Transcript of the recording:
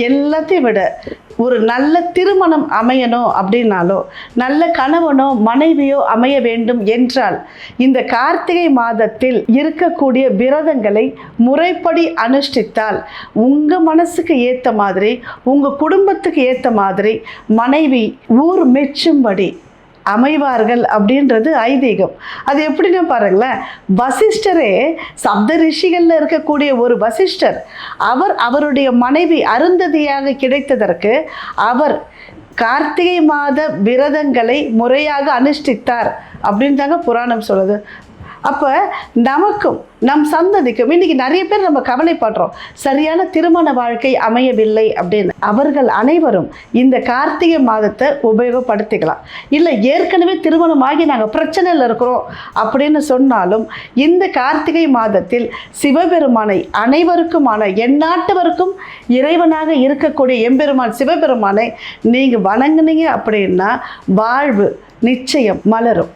எல்லாத்தையும் விட ஒரு நல்ல திருமணம் அமையணும் அப்படின்னாலோ நல்ல கணவனோ மனைவியோ அமைய வேண்டும் என்றால் இந்த கார்த்திகை மாதத்தில் இருக்கக்கூடிய விரதங்களை முறைப்படி அனுஷ்டித்தால் உங்கள் மனசுக்கு ஏற்ற மாதிரி உங்கள் குடும்பத்துக்கு ஏற்ற மாதிரி மனைவி ஊர் மெச்சும்படி அமைவார்கள் அப்படின்றது ஐதீகம். அது எப்படின்னா பாருங்களேன் வசிஷ்டரே சப்த ரிஷிகளில் இருக்கக்கூடிய ஒரு வசிஷ்டர் அவர் அவருடைய மனைவி அருந்ததியாக கிடைத்ததற்கு அவர் கார்த்திகை மாத விரதங்களை முறையாக அனுஷ்டித்தார் அப்படின்னு தாங்க புராணம் சொல்லுது. அப்போ நமக்கும் நம் சந்ததிக்கும் இன்னைக்கு நிறைய பேர் நம்ம கவலைப்படுறோம். சரியான திருமண வாழ்க்கை அமையவில்லை அப்படின்னு. அவர்கள் அனைவரும் இந்த கார்த்திகை மாதத்தை உபயோகப்படுத்திக்கலாம். இல்லை ஏற்கனவே திருமணமாகி நாங்கள் பிரச்சனையில் இருக்கிறோம் அப்படின்னு சொன்னாலும் இந்த கார்த்திகை மாதத்தில் சிவபெருமானை அனைவருக்குமான எந்நாட்டவருக்கும் இறைவனாக இருக்கக்கூடிய எம்பெருமான் சிவபெருமானை நீங்கள் வணங்குனீங்க அப்படின்னா வாழ்வு நிச்சயம் மலரும்.